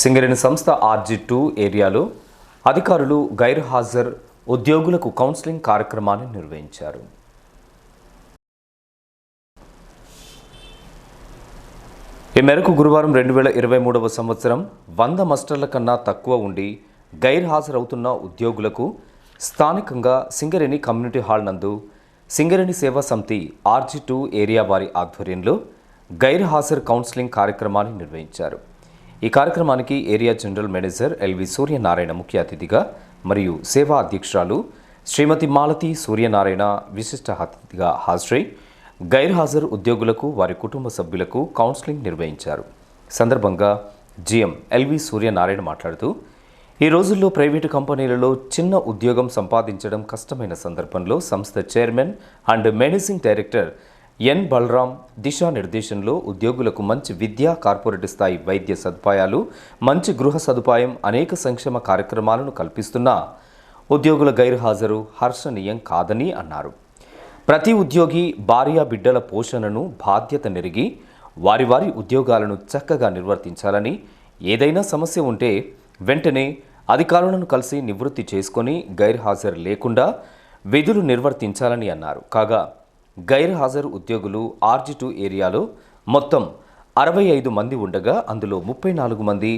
సింగరేణి సంస్థ RG two ఏరియాలో అధికారులు గైర్హాజర్ ఉద్యోగులకు కౌన్సిలింగ్ కార్యక్రమాన్ని నిర్వహించారు. ఈ మేరకు గురువారం రెండు వేల ఇరవై మూడవ సంవత్సరం వంద మస్టర్ల కన్నా తక్కువ ఉండి గైర్హాజరవుతున్న ఉద్యోగులకు స్థానికంగా సింగరేణి కమ్యూనిటీ హాల్ నందు సింగరేణి సేవా సమితి ఆర్జీ టూ ఏరియా వారి ఆధ్వర్యంలో గైర్హాజర్ కౌన్సిలింగ్ కార్యక్రమాన్ని నిర్వహించారు. ఈ కార్యక్రమానికి area general manager L V Suryanarayana ముఖ్య అతిథిగా మరియు సేవా అధ్యక్షురాలు శ్రీమతి మాలతి సూర్యనారాయణ విశిష్ట అతిథిగా హాజరై గైర్హాజరు ఉద్యోగులకు వారి కుటుంబ సభ్యులకు కౌన్సిలింగ్ నిర్వహించారు. సందర్భంగా జిఎం ఎల్వి సూర్యనారాయణ మాట్లాడుతూ ఈ రోజుల్లో ప్రైవేటు కంపెనీలలో చిన్న ఉద్యోగం సంపాదించడం కష్టమైన సందర్భంలో సంస్థ chairman and managing director N. Balaram దిశానిర్దేశంలో ఉద్యోగులకు మంచి విద్యా కార్పొరేట్ స్థాయి వైద్య సదుపాయాలు మంచి గృహ సదుపాయం అనేక సంక్షేమ కార్యక్రమాలను కల్పిస్తున్నా ఉద్యోగుల గైర్హాజరు హర్షణీయం కాదని అన్నారు. ప్రతి ఉద్యోగి భార్య బిడ్డల పోషణను బాధ్యత నెరిగి వారి వారి ఉద్యోగాలను చక్కగా నిర్వర్తించాలని ఏదైనా సమస్య ఉంటే వెంటనే అధికారులను కలిసి నివృత్తి చేసుకొని గైర్హాజరు లేకుండా విధులు నిర్వర్తించాలని అన్నారు. కాగా గైర్హాజరు ఉద్యోగులు ఆర్జి టూ ఏరియాలో మొత్తం అరవై ఐదు మంది ఉండగా అందులో ముప్పై నాలుగు మంది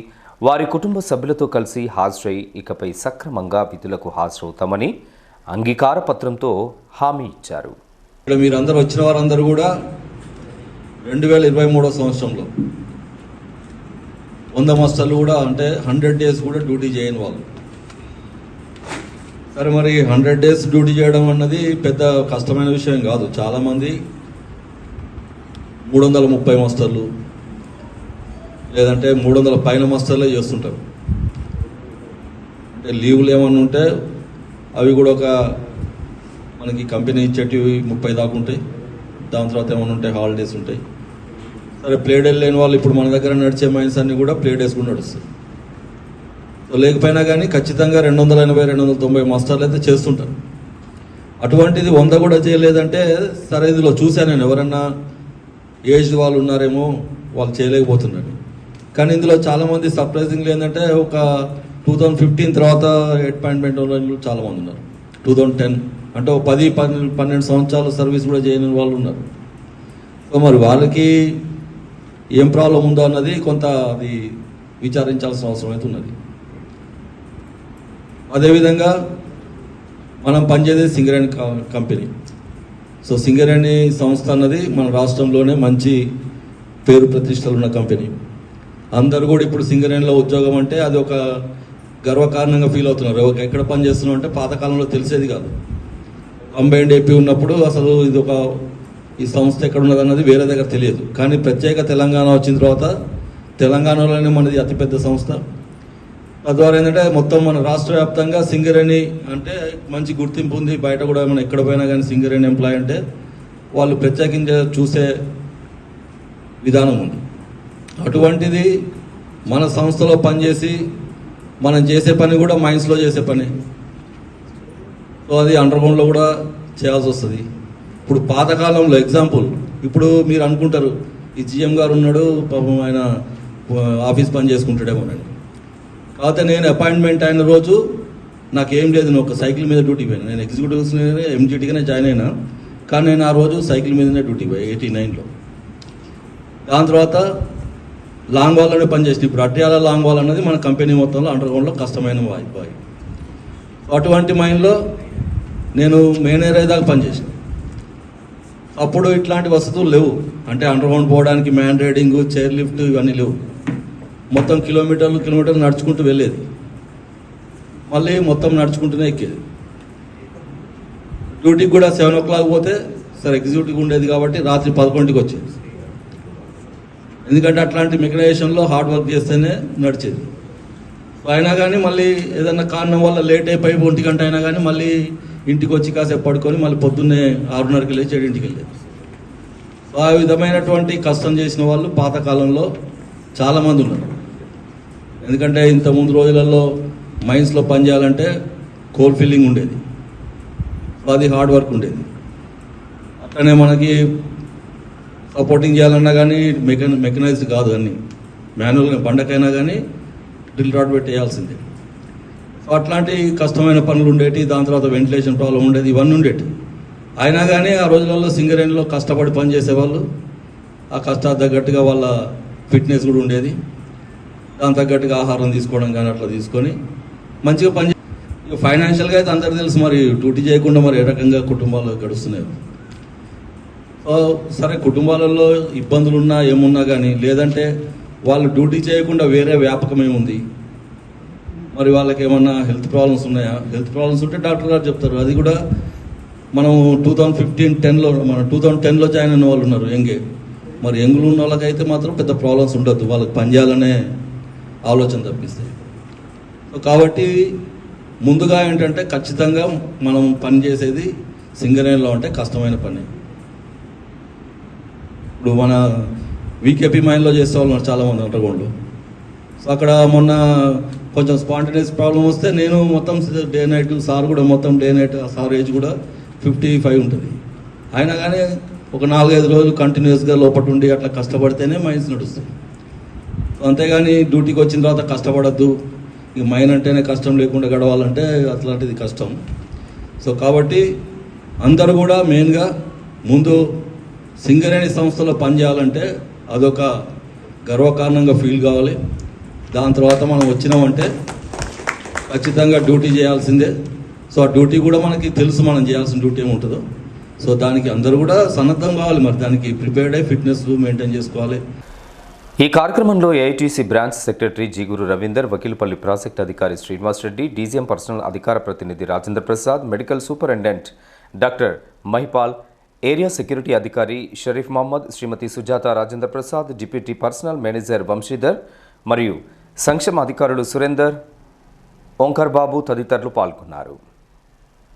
వారి కుటుంబ సభ్యులతో కలిసి హాజరై ఇకపై సక్రమంగా విధులకు హాజరవుతామని అంగీకార పత్రంతో హామీ ఇచ్చారు. ఇక్కడ మీరందరూ వచ్చిన వారందరూ కూడా రెండు వేల ఇరవై మూడో సంవత్సరంలో వంద మస్తలు కూడా అంటే హండ్రెడ్ డేస్ కూడా డ్యూటీ చేయని వాళ్ళు. సరే మరి హండ్రెడ్ డేస్ డ్యూటీ చేయడం అన్నది పెద్ద కష్టమైన విషయం కాదు. చాలామంది మూడు వందల ముప్పై మస్తర్లు లేదంటే మూడు వందల పైన మస్తర్లే చేస్తుంటారు. అంటే లీవ్లు ఏమన్నా ఉంటే అవి కూడా ఒక మనకి కంపెనీ ఇచ్చేటివి ముప్పై దాకా ఉంటాయి. దాని తర్వాత ఏమైనా ఉంటాయి హాలిడేస్ ఉంటాయి. సరే ప్లే డే లేని వాళ్ళు ఇప్పుడు మన దగ్గర నడిచే మైన్స్ అన్ని కూడా ప్లే డేస్ కూడా నడుస్తాయి. లేకపోయినా కానీ ఖచ్చితంగా రెండు వందల ఎనభై రెండు వందల తొంభై మాస్టర్లు అయితే చేస్తుంటారు. అటువంటిది వంద కూడా చేయలేదంటే సరే ఇదిలో చూశాను నేను ఎవరన్నా ఏజ్ వాళ్ళు ఉన్నారేమో వాళ్ళు చేయలేకపోతున్నారు. కానీ ఇందులో చాలామంది సర్ప్రైజింగ్ ఏంటంటే ఒక టూ థౌజండ్ ఫిఫ్టీన్ తర్వాత అపాయింట్మెంట్ వాళ్ళు చాలామంది ఉన్నారు. టూ థౌజండ్ టెన్ అంటే ఒక పది పన్నెండు పన్నెండు సంవత్సరాలు సర్వీస్ కూడా చేయని వాళ్ళు ఉన్నారు. సో మరి వాళ్ళకి ఏం ప్రాబ్లం ఉందో అన్నది కొంత అది విచారించాల్సిన అవసరం అయితే ఉన్నది. అదేవిధంగా మనం పనిచేసేది సింగరేణి కంపెనీ. సో సింగరేణి సంస్థ అన్నది మన రాష్ట్రంలోనే మంచి పేరు ప్రతిష్టలు ఉన్న కంపెనీ. అందరూ కూడా ఇప్పుడు సింగరేణిలో ఉద్యోగం అంటే అది ఒక గర్వకారణంగా ఫీల్ అవుతున్నారు. ఒక ఎక్కడ పని చేస్తున్నాం అంటే పాతకాలంలో తెలిసేది కాదు. కంబైండ్ ఏపీ ఉన్నప్పుడు అసలు ఇది ఒక ఈ సంస్థ ఎక్కడ ఉన్నది అన్నది వేరే దగ్గర తెలియదు. కానీ ప్రత్యేక తెలంగాణ వచ్చిన తర్వాత తెలంగాణలోనే మనది అతిపెద్ద సంస్థ. తద్వారా ఏంటంటే మొత్తం మన రాష్ట్ర వ్యాప్తంగా సింగరేణి అంటే మంచి గుర్తింపు ఉంది. బయట కూడా మనం ఎక్కడ పోయినా కానీ సింగరేణి ఎంప్లాయ్ అంటే వాళ్ళు ప్రత్యేకించి చూసే విధానం ఉంది. అటువంటిది మన సంస్థలో పనిచేసి మనం చేసే పని కూడా మైన్స్లో చేసే పని. సో అది అండర్గ్రౌండ్లో కూడా చేయాల్సి వస్తుంది. ఇప్పుడు పాతకాలంలో ఎగ్జాంపుల్ ఇప్పుడు మీరు అనుకుంటారు ఈ జిఎం గారు ఉన్నాడు పాపం ఆయన ఆఫీస్ పని చేసుకుంటాడేమోనని. కాకపోతే నేను అపాయింట్మెంట్ అయిన రోజు నాకేం లేదు నేను ఒక సైకిల్ మీద డ్యూటీ పోయాను. నేను ఎగ్జిక్యూటివ్స్ ఎంజీటీగానే జాయిన్ అయినా. కానీ నేను ఆ రోజు సైకిల్ మీదనే డ్యూటీ పోయాను ఎయిటీ నైన్లో. దాని తర్వాత లాంగ్ వాల్లోనే పనిచేసింది ఇప్పుడు అట్యాల లాంగ్ వాల్ అన్నది మన కంపెనీ మొత్తంలో అండర్ గ్రౌండ్లో కష్టమైన వాయి అటువంటి మైండ్లో నేను మేనేజర్ దాకా పనిచేసాను అప్పుడు ఇట్లాంటి వసతులు లేవు. అంటే అండర్ గ్రౌండ్ పోవడానికి మ్యాన్ రైడింగ్ చైర్ లిఫ్ట్ ఇవన్నీ లేవు. మొత్తం కిలోమీటర్లు కిలోమీటర్లు నడుచుకుంటూ వెళ్ళేది. మళ్ళీ మొత్తం నడుచుకుంటూనే ఎక్కేది. డ్యూటీకి కూడా సెవెన్ ఓ క్లాక్ పోతే సరే ఎగ్జిక్యూటివ్ ఉండేది కాబట్టి రాత్రి పదకొండుకి వచ్చేది. ఎందుకంటే అట్లాంటి మెకనైజేషన్లో హార్డ్ వర్క్ చేస్తేనే నడిచేది. అయినా కానీ మళ్ళీ ఏదైనా కారణం వల్ల లేట్ అయిపోయి ఒంటి గంట అయినా కానీ మళ్ళీ ఇంటికి వచ్చి కాసేపు పడుకొని మళ్ళీ పొద్దున్నే ఆరున్నరకి లేచి ఏడింటికి వెళ్ళేది. ఆ విధమైనటువంటి కష్టం చేసిన వాళ్ళు పాతకాలంలో చాలామంది ఉన్నారు. ఎందుకంటే ఇంత ముందు రోజులలో మైన్స్లో పనిచేయాలంటే కోల్ ఫిల్లింగ్ ఉండేది. అది హార్డ్ వర్క్ ఉండేది. అట్లనే మనకి సపోర్టింగ్ చేయాలన్నా కానీ మెకన మెకనైజ్డ్ కాదు అన్ని. మాన్యువల్గా బండకైనా కానీ డ్రిల్ రాడ్ పెట్టేయాల్సిందే. సో అట్లాంటి కష్టమైన పనులు ఉండేటి దాని తర్వాత వెంటిలేషన్ ప్రాబ్లం ఉండేది ఇవన్నీ ఉండేటి. అయినా కానీ ఆ రోజులలో సింగరేణిలో కష్టపడి పని చేసేవాళ్ళు ఆ కష్టాలు తగ్గట్టుగా వాళ్ళ ఫిట్నెస్ కూడా ఉండేది. దాని తగ్గట్టుగా ఆహారం తీసుకోవడం కానీ అట్లా తీసుకొని మంచిగా పని చే- ఇక ఫైనాన్షియల్గా అయితే అందరికీ తెలుసు మరి డ్యూటీ చేయకుండా మరి ఏ రకంగా కుటుంబాలు గడుస్తున్నాయి. సో సరే కుటుంబాలలో ఇబ్బందులు ఉన్నా ఏమున్నా కానీ లేదంటే వాళ్ళు డ్యూటీ చేయకుండా వేరే వ్యాపకం ఏముంది? మరి వాళ్ళకి ఏమన్నా హెల్త్ ప్రాబ్లమ్స్ ఉన్నాయా? హెల్త్ ప్రాబ్లమ్స్ ఉంటే డాక్టర్ గారు చెప్తారు. అది కూడా మనం టూ థౌజండ్ ఫిఫ్టీన్ టెన్లో మన టూ థౌజండ్ టెన్లో జాయిన్ అయిన వాళ్ళు ఉన్నారు ఎంగే మరి యంగ్లు ఉన్న వాళ్ళకైతే మాత్రం పెద్ద ప్రాబ్లమ్స్ ఉండొద్దు. వాళ్ళకి పనిచేయాలనే ఆలోచన తప్పిస్తాయి. సో కాబట్టి ముందుగా ఏంటంటే ఖచ్చితంగా మనం పని చేసేది సింగరేణిలో ఉంటే కష్టమైన పని. ఇప్పుడు మన వీకేపీ మైన్లో చేసే వాళ్ళు చాలామంది అండర్గ్రౌండ్లో. సో అక్కడ మొన్న కొంచెం స్పాంటేనియస్ ప్రాబ్లం వస్తే నేను మొత్తం డే నైట్ సార్ కూడా మొత్తం డే నైట్ సార్ ఏజ్ కూడా ఫిఫ్టీ ఫైవ్ ఉంటుంది. అయినా కానీ ఒక నాలుగైదు రోజులు కంటిన్యూస్గా లోపల ఉండి అట్లా కష్టపడితేనే మైన్స్ నడుస్తాయి. అంతేగాని డ్యూటీకి వచ్చిన తర్వాత కష్టపడద్దు. ఇక మైన్ అంటేనే కష్టం లేకుండా గడవాలంటే అట్లాంటిది కష్టం. సో కాబట్టి అందరూ కూడా మెయిన్గా ముందు సింగరేణి సంస్థలో పనిచేయాలంటే అదొక గర్వకారణంగా ఫీల్ కావాలి. దాని తర్వాత మనం వచ్చినామంటే ఖచ్చితంగా డ్యూటీ చేయాల్సిందే. సో ఆ డ్యూటీ కూడా మనకి తెలుసు మనం చేయాల్సిన డ్యూటీ ఏముంటుందో సో దానికి అందరూ కూడా సన్నద్ధం కావాలి. మరి దానికి ప్రిపేర్డ్ అయి ఫిట్నెస్ మెయింటైన్ చేసుకోవాలి. ఈ కార్యక్రమంలో AITC branch secretary Jeeguru Ravinder Vakilapalli project అధికారి శ్రీనివాస్ రెడ్డి డీజీఎం పర్సనల్ అధికార ప్రతినిధి Rajendra Prasad medical superintendent doctor Mahipal area security అధికారి Sharif Mohammed Srimati Sujatha Rajendra Prasad deputy personnel manager Vamshidhar మరియు సంక్షేమ అధికారులు సురేందర్ ఓంకర్ బాబు తదితరులు పాల్గొన్నారు.